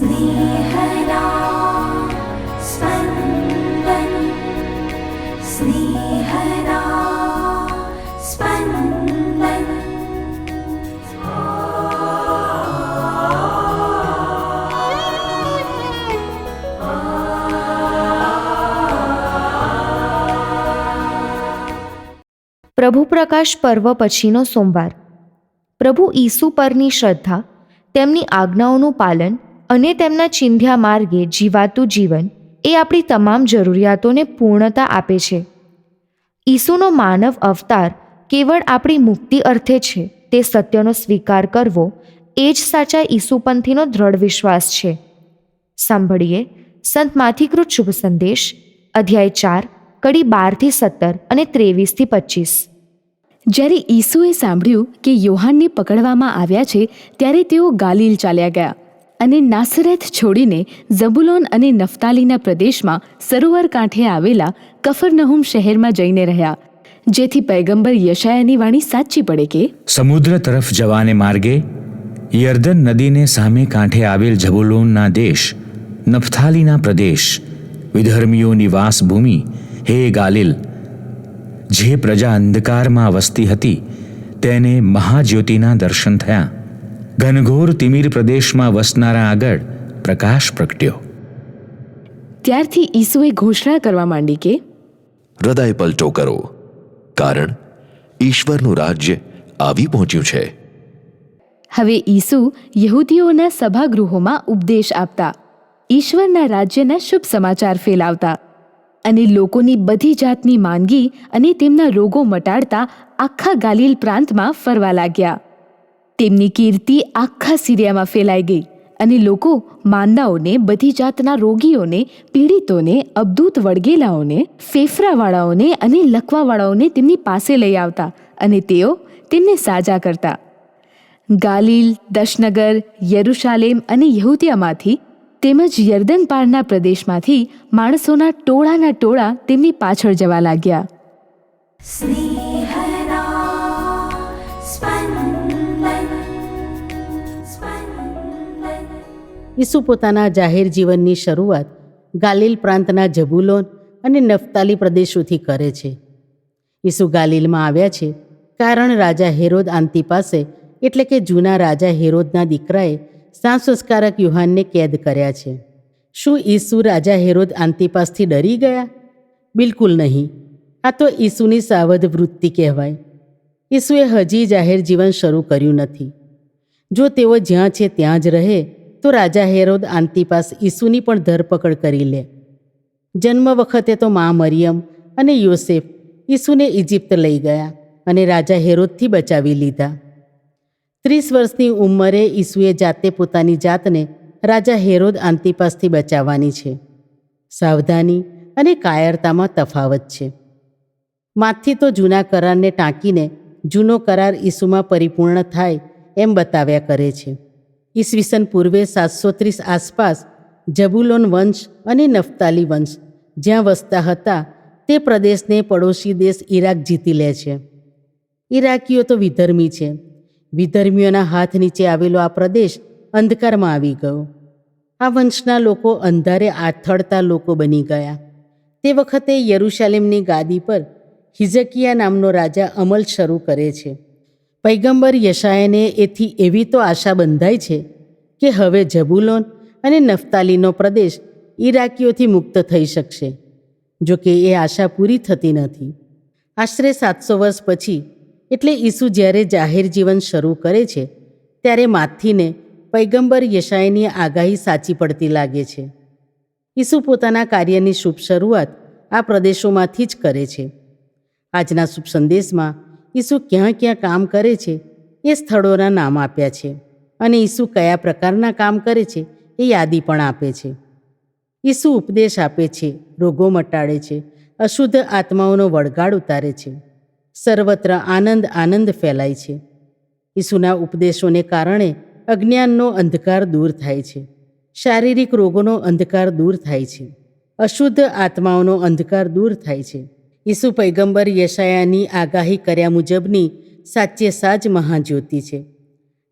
स्नेहदा स्पन्दन् स्नेहदा स्पन्दन् પ્રભુ પ્રકાશ પર્વ પછીનો સોમવાર પ્રભુ ઈસુ પરની શ્રદ્ધા તેમની આજ્ઞાઓનું પાલન અને તેમના ચિંધ્યા માર્ગે જીવાતું જીવન એ આપણી તમામ જરૂરિયાતોને પૂર્ણતા આપે છે. ઈસુનો માનવ અવતાર કેવળ આપણી મુક્તિ અર્થે છે, તે સત્યનો સ્વીકાર કરવો એ જ સાચા ઈસુપંથીનો દ્રઢ વિશ્વાસ છે. સાંભળીએ સંત માથીકૃત શુભ સંદેશ, અધ્યાય ચાર, કડી બારથી સત્તર અને ત્રેવીસથી પચીસ. જ્યારે ઈસુએ સાંભળ્યું કે યોહાનને પકડવામાં આવ્યા છે, ત્યારે તેઓ ગાલીલ ચાલ્યા ગયા. અને નાસરથ છોડીને ઝબુલોન અને નફતાલીના પ્રદેશમાં સરોવર કાંઠે આવેલા કફરનહુમ શહેરમાં જઈને રહ્યા. જેથી પૈગંબર યશાયાની વાણી સાચી પડે કે, સમુદ્ર તરફ જવાને માર્ગે યર્દન નદીને સામે કાંઠે આવેલ ઝબુલોનના દેશ નફથાલીના પ્રદેશ વિધર્મીઓની વાસભૂમિ હે ગાલિલ, જે પ્રજા અંધકારમાં વસતી હતી, તેને મહાજ્યોતિના દર્શન થયા. ઘનઘોર તિમિર પ્રદેશમાં વસનારા આગળ પ્રકાશ પ્રગટ્યો. ત્યારથી ઈસુએ ઘોષણા કરવા માંડી કે હૃદય પલટો કરો કારણ ઈશ્વરનું રાજ્ય આવી પહોંચ્યું છે. હવે ઈસુ યહૂદીઓના સભાગૃહોમાં ઉપદેશ આપતા ઈશ્વરના રાજ્યના શુભ સમાચાર ફેલાવતા અને લોકોની બધી જાતની માંદગી અને તેમના રોગો મટાડતા આખા ગાલિલ પ્રાંતમાં ફરવા લાગ્યા. તેમની કીર્તિ આખા સિરિયામાં ફેલાઈ ગઈ અને લોકો માંદાઓને, બધી જાતના રોગીઓને, પીડિતોને, અબદૂત વળગેલાઓને, ફેફરાવાળાઓને અને લકવાવાળાઓને તેમની પાસે લઈ આવતા અને તેઓ તેમને સાજા કરતા. ગાલિલ, દશનગર, યરુશાલેમ અને યહૂદિયામાંથી તેમજ યર્દન પારના પ્રદેશમાંથી માણસોના ટોળાના ટોળા તેમની પાછળ જવા લાગ્યા. ઈસુ પોતાના જાહેર જીવનની શરૂઆત ગાલિલ પ્રાંતના જબુલોન અને નફતાલી પ્રદેશોથી કરે છે. ઈસુ ગાલિલમાં આવ્યા છે કારણ રાજા હેરોદ આંતી પાસે એટલે કે જૂના રાજા હેરોદના દીકરાએ સાંસંસ્કારક યુહાનને કેદ કર્યા છે. શું ઈસુ રાજા હેરોદ આંતિપાસથી ડરી ગયા? બિલકુલ નહીં. આ તો ઈસુની સાવધ વૃત્તિ કહેવાય. ઈસુએ હજી જાહેર જીવન શરૂ કર્યું નથી. જો તેઓ જ્યાં છે ત્યાં જ રહે તો રાજા હેરોદ આંતિપાસ ઈસુની પણ ધરપકડ કરી લે. જન્મ વખતે તો મા મરિયમ અને યોસેફ ઈસુને ઇજિપ્ત લઈ ગયા અને રાજા હેરોદથી બચાવી લીધા. ત્રીસ વર્ષની ઉંમરે ઈસુએ જાતે પોતાની જાતને રાજા હેરોદ આંતિપાસથી બચાવવાની છે. સાવધાની અને કાયરતામાં તફાવત છે. માથી તો જૂના કરારને ટાંકીને જૂનો કરાર ઈસુમાં પરિપૂર્ણ થાય એમ બતાવ્યા કરે છે. ઈસવીસન પૂર્વે સાતસો ત્રીસ આસપાસ જબુલોન વંશ અને નફતાલી વંશ જ્યાં વસતા હતા, તે પ્રદેશને પડોશી દેશ ઈરાક જીતી લે છે. ઈરાકીઓ તો વિધર્મી છે. વિધર્મીઓના હાથ નીચે આવેલો આ પ્રદેશ અંધકારમાં આવી ગયો. આ વંશના લોકો અંધારે આથડતા લોકો બની ગયા. તે વખતે યરુશાલેમની ગાદી પર હિઝકિયા નામનો રાજા અમલ શરૂ કરે છે. પૈગંબર યશાયને એથી એવી તો આશા બંધાય છે કે હવે જબુલોન અને નફતાલીનો પ્રદેશ ઈરાકીઓથી મુક્ત થઈ શકશે, જો કે એ આશા પૂરી થતી નથી. આશરે સાતસો વર્ષ પછી, એટલે ઈસુ જ્યારે જાહેર જીવન શરૂ કરે છે, ત્યારે માથીને પૈગંબર યશાયની આગાહી સાચી પડતી લાગે છે. ઈસુ પોતાના કાર્યની શુભ શરૂઆત આ પ્રદેશોમાંથી જ કરે છે. આજના શુભ સંદેશમાં ઈસુ ક્યાં ક્યાં કામ કરે છે એ સ્થળોના નામ આપ્યા છે અને ઈસુ કયા પ્રકારના કામ કરે છે એ યાદી પણ આપે છે. ઈસુ ઉપદેશ આપે છે, રોગો મટાડે છે, અશુદ્ધ આત્માઓનો વળગાડ ઉતારે છે, સર્વત્ર આનંદ આનંદ ફેલાય છે. ઈસુના ઉપદેશોને કારણે અજ્ઞાનનો અંધકાર દૂર થાય છે, શારીરિક રોગોનો અંધકાર દૂર થાય છે, અશુદ્ધ આત્માઓનો અંધકાર દૂર થાય છે. ઈસુ પૈગંબર યશાયાની આગાહી કર્યા મુજબની સાચે સાજ મહાજ્યોતિ છે.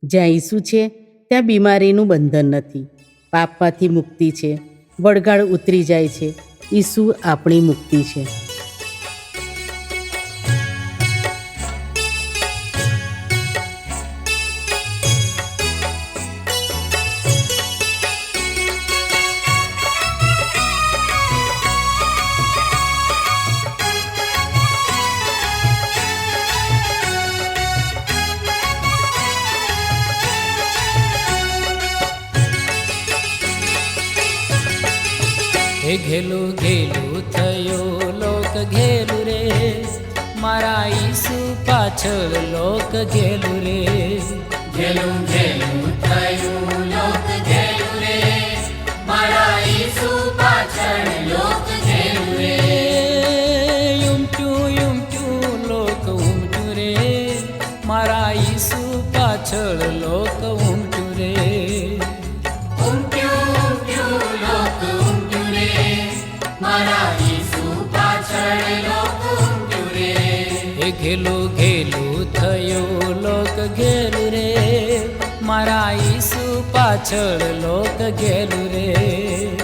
જ્યાં ઈસુ છે, ત્યાં બીમારીનું બંધન નથી. પાપમાંથી મુક્તિ છે. વળગાડ ઉતરી જાય છે. ઈસુ આપણી મુક્તિ છે. એ ઘેલું ઘેલું થયો લોક ઘેલું રે. મારા ઈસુ પાછળ લોક ઘેલું રે. ઘેલું ઘેલું થયું લોક ઘેલું રે. મારા ઈસુ પાછળ લોક ઘેલું રે. ઉમટ્યું ઉમટ્યું લોક ઉમટ્યું રે. મારા ઈસુ પાછળ લોક લોક ઘેરું રે. મારા ઈસુ પાછળ લોક ઘેરું રે.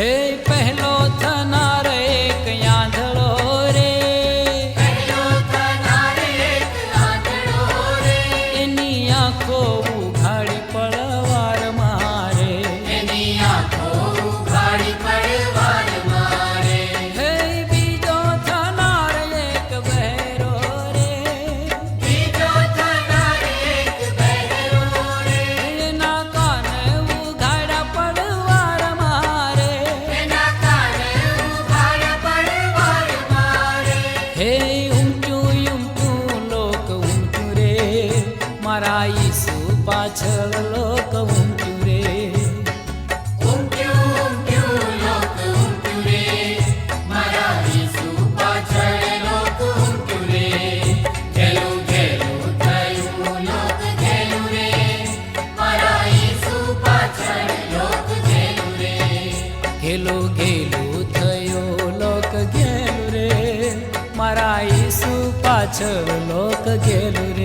Hey. ಚರಲೋಕ ಗೆಲುರಿ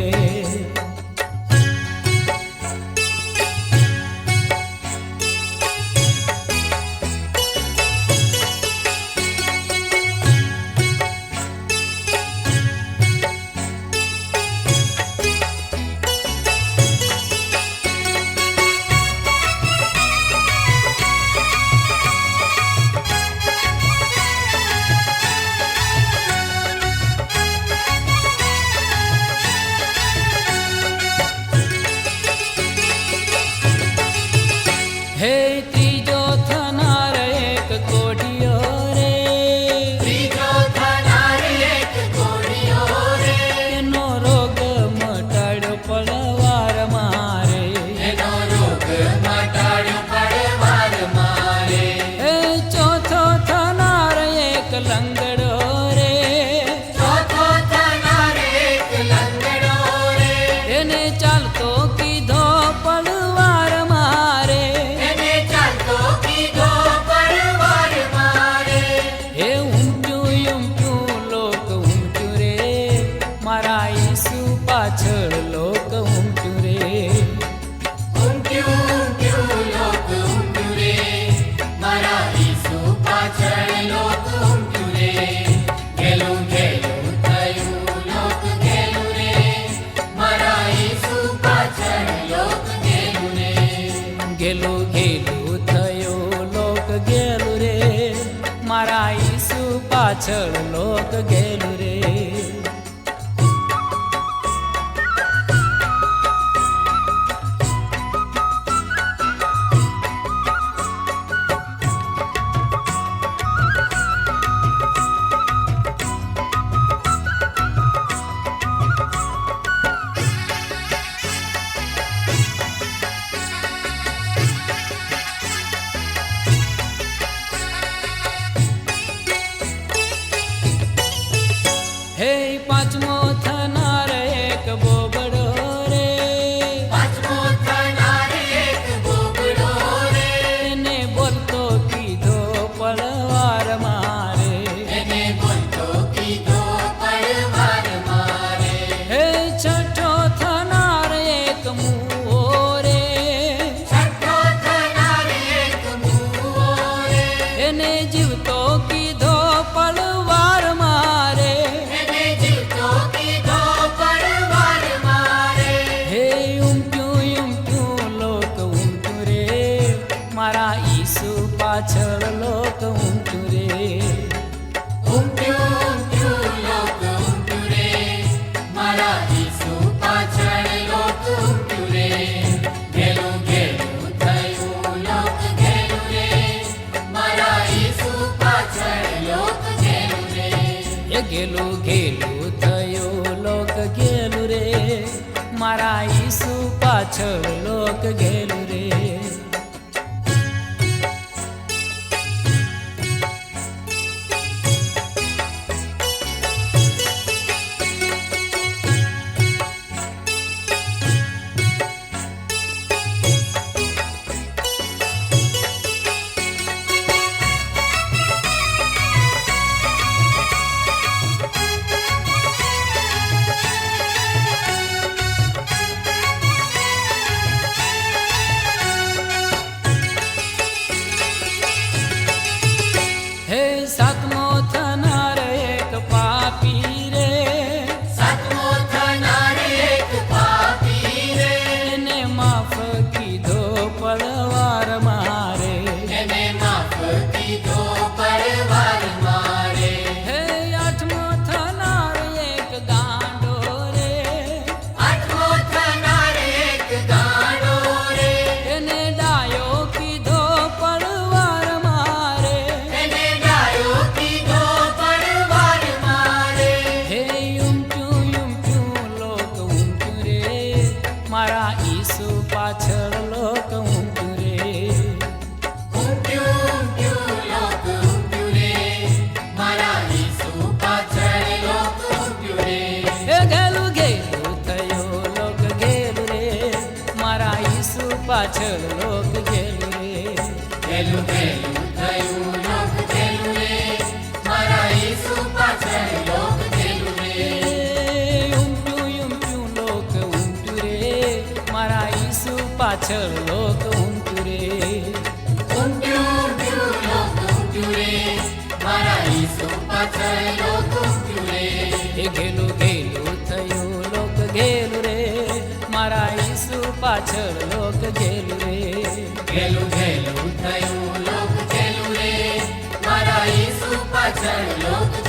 પાછળ લોક ગે પાછળ લોક ગેલું પાછળ લોક ગેલું રે ગેલું ગેલું થયું લોક ગેલું રે મારા ઈસુ પાછળ લોક ગેલું રે ઉમટ્યું ઉમટ્યું લોક ઉમટ્યું રે. મારા ઈસુ પાછળ લોક ઉમટ્યું રે. ઉમટ્યું ઉમટ્યું લોક ઉમટ્યું રે. મારા ઈસુ પાછળ લોક ઉમટ્યું રે. એ ઘેલું ઘેલું થયું લોક ગેલું રે મારા ઈસુ પાછળ લોક ગેલું રે. ગેલું ગેલું થયું લોક ગેલું રે. મારા ઈસુ પાછળ લોક